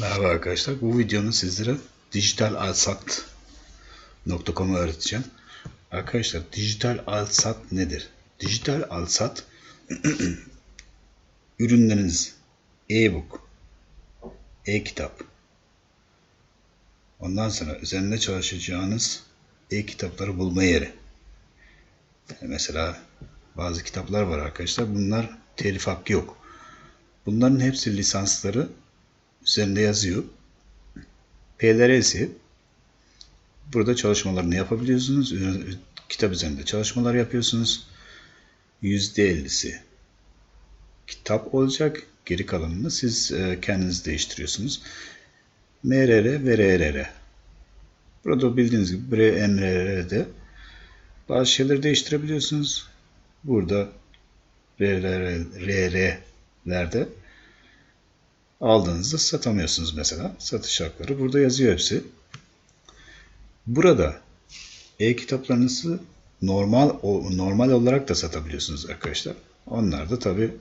Merhaba arkadaşlar. Bu videonun sizlere dijital alsat.com'u öğreteceğim. Arkadaşlar dijital alsat nedir? Dijital alsat ürünleriniz e-book, e-kitap. Ondan sonra üzerinde çalışacağınız e-kitapları bulma yeri. Yani mesela bazı kitaplar var arkadaşlar. Bunlar telif hakkı yok. Bunların hepsi lisansları üzerinde yazıyor. PLR'si burada çalışmalarını yapabiliyorsunuz. Kitap üzerinde çalışmalar yapıyorsunuz. %50'si kitap olacak. Geri kalanını siz e, kendiniz değiştiriyorsunuz. MRR ve RRR. Burada bildiğiniz gibi MRR'de bazı şeyleri değiştirebiliyorsunuz. Burada RR'lerde aldığınızda satamıyorsunuz mesela. Satış hakları burada yazıyor hepsi. Burada e-kitaplarınızı normal normal olarak da satabiliyorsunuz arkadaşlar. Onlar da tabi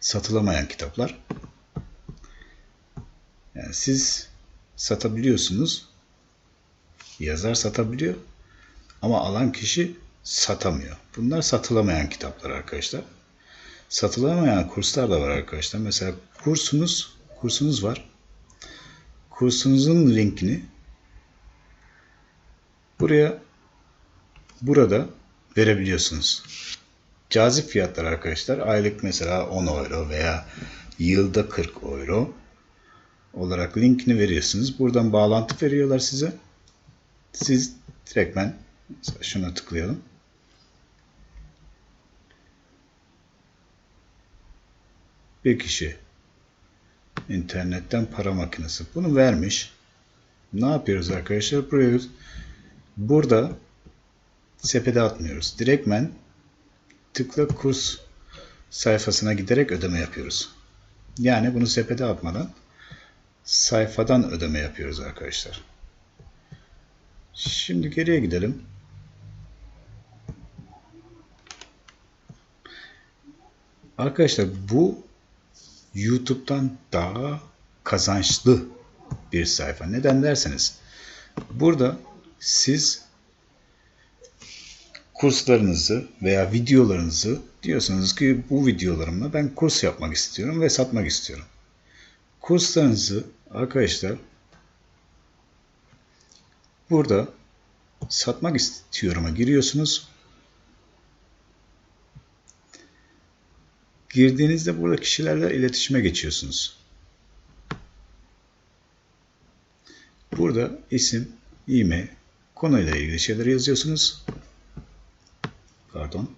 satılamayan kitaplar. Yani siz satabiliyorsunuz. Yazar satabiliyor ama alan kişi satamıyor. Bunlar satılamayan kitaplar arkadaşlar. Satılamayan kurslar da var arkadaşlar. Mesela kursunuz, kursunuz var. Kursunuzun linkini buraya burada verebiliyorsunuz. Cazip fiyatlar arkadaşlar. Aylık mesela 10 euro veya yılda 40 euro olarak linkini veriyorsunuz. Buradan bağlantı veriyorlar size. Siz direktmen şuna tıklayalım. Bir kişi internetten para makinesi bunu vermiş. Ne yapıyoruz arkadaşlar? Buraya burada sepete atmıyoruz. Direktmen tıkla kurs sayfasına giderek ödeme yapıyoruz. Yani bunu sepete atmadan sayfadan ödeme yapıyoruz arkadaşlar. Şimdi geriye gidelim. Arkadaşlar bu YouTube'dan daha kazançlı bir sayfa. Neden derseniz burada siz kurslarınızı veya videolarınızı diyorsunuz ki bu videolarımla ben kurs yapmak istiyorum ve satmak istiyorum. Kurslarınızı arkadaşlar burada satmak istiyorum'a giriyorsunuz. Girdiğinizde burada kişilerle iletişime geçiyorsunuz. Burada isim, e-mail, konuyla ilgili şeyler yazıyorsunuz. Pardon.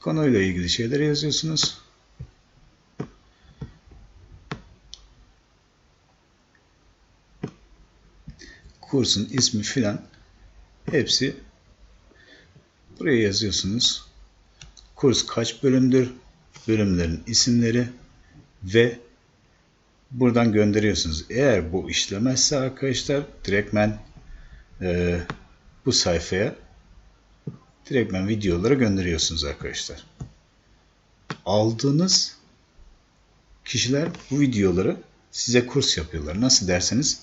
Konuyla ilgili şeyler yazıyorsunuz. Kursun ismi filan hepsi buraya yazıyorsunuz kurs kaç bölümdür, bölümlerin isimleri ve buradan gönderiyorsunuz. Eğer bu işlemezse arkadaşlar direktmen e, bu sayfaya direktmen videoları gönderiyorsunuz arkadaşlar. Aldığınız kişiler bu videoları size kurs yapıyorlar. Nasıl derseniz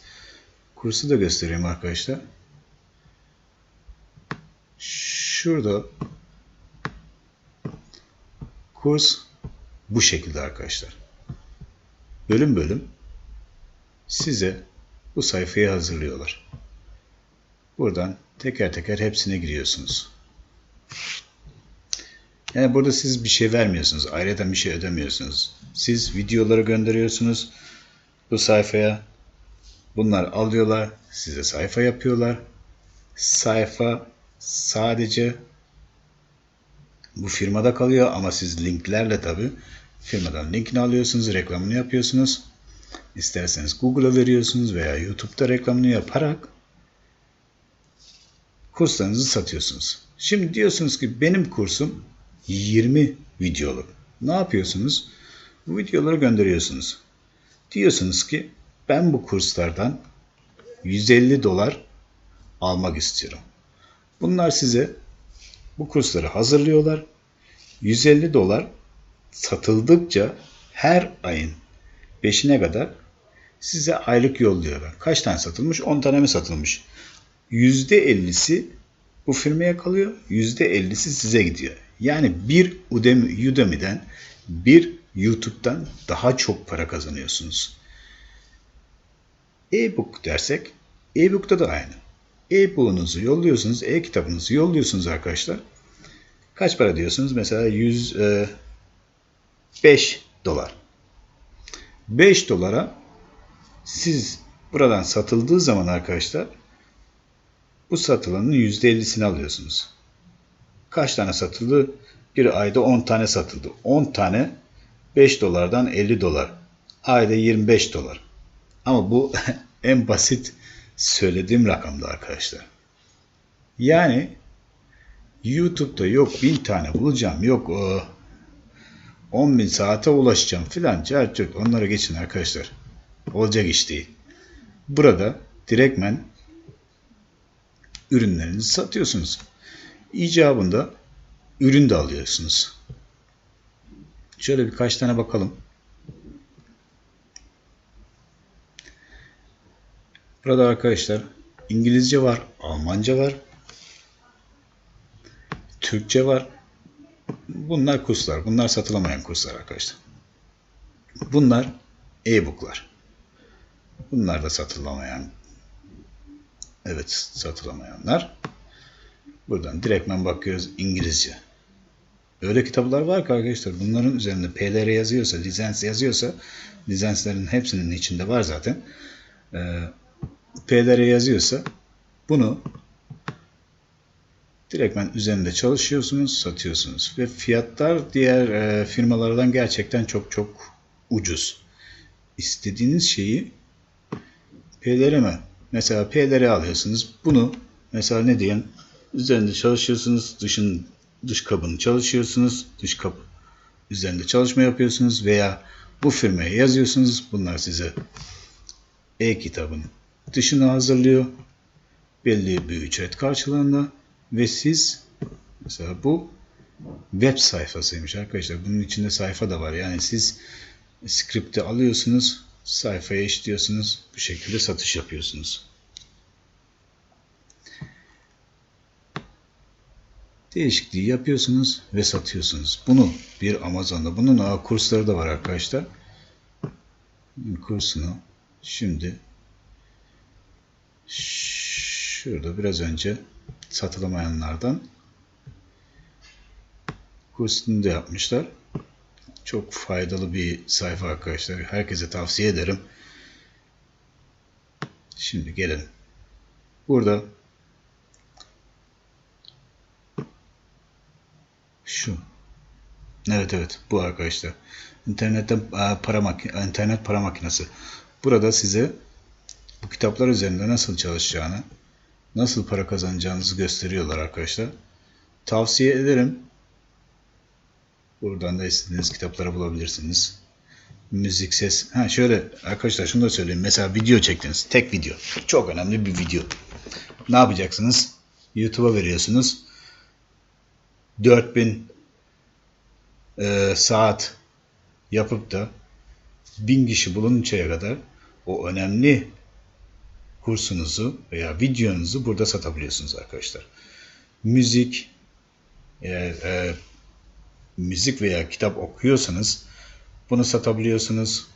kursu da göstereyim arkadaşlar. Şurada Kurs bu şekilde arkadaşlar. Bölüm bölüm size bu sayfayı hazırlıyorlar. Buradan teker teker hepsine giriyorsunuz. Yani burada siz bir şey vermiyorsunuz. Ayrıca bir şey ödemiyorsunuz. Siz videoları gönderiyorsunuz bu sayfaya. Bunlar alıyorlar. Size sayfa yapıyorlar. Sayfa sadece bu firmada kalıyor ama siz linklerle tabi firmadan linkini alıyorsunuz, reklamını yapıyorsunuz. İsterseniz Google'a veriyorsunuz veya YouTube'da reklamını yaparak kurslarınızı satıyorsunuz. Şimdi diyorsunuz ki benim kursum 20 videoluk. Ne yapıyorsunuz? Bu videoları gönderiyorsunuz. Diyorsunuz ki ben bu kurslardan 150 dolar almak istiyorum. Bunlar size bu kursları hazırlıyorlar. 150 dolar satıldıkça her ayın 5'ine kadar size aylık yolluyorlar. Kaç tane satılmış? 10 tane mi satılmış? %50'si bu firmaya kalıyor. %50'si size gidiyor. Yani bir Udemy, Udemy'den bir YouTube'dan daha çok para kazanıyorsunuz. E-book dersek e-book'ta da aynı. E-book'unuzu yolluyorsunuz, e-kitabınızı yolluyorsunuz arkadaşlar. Kaç para diyorsunuz? Mesela 105 dolar. 5 dolara siz buradan satıldığı zaman arkadaşlar bu satılanın %50'sini alıyorsunuz. Kaç tane satıldı? Bir ayda 10 tane satıldı. 10 tane 5 dolardan 50 dolar. Ayda 25 dolar. Ama bu en basit söylediğim rakamda arkadaşlar. Yani YouTube'da yok bin tane bulacağım, yok o 10 bin saate ulaşacağım filan. Çarçurt onlara geçin arkadaşlar. Olacak iş değil. Burada direktmen ürünlerinizi satıyorsunuz. İcabında ürün de alıyorsunuz. Şöyle birkaç tane bakalım. Burada arkadaşlar İngilizce var, Almanca var, Türkçe var. Bunlar kurslar. Bunlar satılamayan kurslar arkadaşlar. Bunlar e-booklar. Bunlar da satılamayan Evet satılamayanlar. Buradan direktmen bakıyoruz İngilizce. Öyle kitaplar var ki arkadaşlar bunların üzerinde PLR yazıyorsa, lisans yazıyorsa lisansların hepsinin içinde var zaten. Ee, PLR yazıyorsa bunu direktmen üzerinde çalışıyorsunuz, satıyorsunuz. Ve fiyatlar diğer e, firmalardan gerçekten çok çok ucuz. İstediğiniz şeyi mi? Mesela PLR alıyorsunuz. Bunu mesela ne diyelim üzerinde çalışıyorsunuz. Dışın dış kabını çalışıyorsunuz. Dış kapı üzerinde çalışma yapıyorsunuz veya bu firmaya yazıyorsunuz. Bunlar size e-kitabın dışını hazırlıyor. Belli bir ücret karşılığında ve siz mesela bu web sayfasıymış arkadaşlar. Bunun içinde sayfa da var. Yani siz skripti alıyorsunuz, sayfaya işliyorsunuz, bu şekilde satış yapıyorsunuz. Değişikliği yapıyorsunuz ve satıyorsunuz. Bunu bir Amazon'da, bunun kursları da var arkadaşlar. Kursunu şimdi şurada biraz önce satılamayanlardan kursunu da yapmışlar. Çok faydalı bir sayfa arkadaşlar. Herkese tavsiye ederim. Şimdi gelelim. Burada şu. Evet evet bu arkadaşlar. İnternetten para internet para makinesi. Burada size bu kitaplar üzerinde nasıl çalışacağını, nasıl para kazanacağınızı gösteriyorlar arkadaşlar. Tavsiye ederim. Buradan da istediğiniz kitapları bulabilirsiniz. Müzik, ses. Ha şöyle arkadaşlar şunu da söyleyeyim. Mesela video çektiniz. Tek video. Çok önemli bir video. Ne yapacaksınız? YouTube'a veriyorsunuz. 4000 e, saat yapıp da 1000 kişi bulununcaya kadar o önemli kursunuzu veya videonuzu burada satabiliyorsunuz arkadaşlar. Müzik, eğer e, müzik veya kitap okuyorsanız bunu satabiliyorsunuz.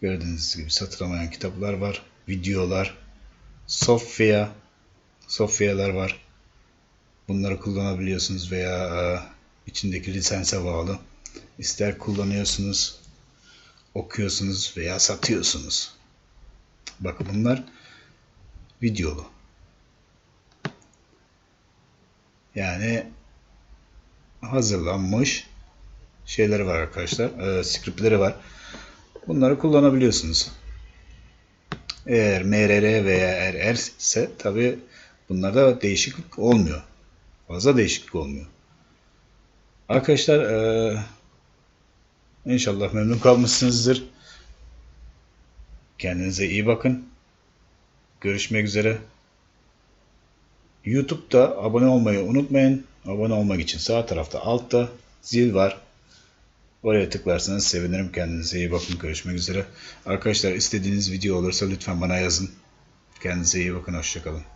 Gördüğünüz gibi satılamayan kitaplar var, videolar, software, software'lar var. Bunları kullanabiliyorsunuz veya e, içindeki lisansa bağlı. İster kullanıyorsunuz, okuyorsunuz veya satıyorsunuz. Bakın bunlar videolu. Yani hazırlanmış şeyleri var arkadaşlar. E, scriptleri var. Bunları kullanabiliyorsunuz. Eğer MRR veya RR ise tabi bunlarda değişiklik olmuyor. Fazla değişiklik olmuyor. Arkadaşlar e, inşallah memnun kalmışsınızdır. Kendinize iyi bakın. Görüşmek üzere. YouTube'da abone olmayı unutmayın. Abone olmak için sağ tarafta altta zil var. Oraya tıklarsanız sevinirim. Kendinize iyi bakın. Görüşmek üzere. Arkadaşlar istediğiniz video olursa lütfen bana yazın. Kendinize iyi bakın. Hoşçakalın.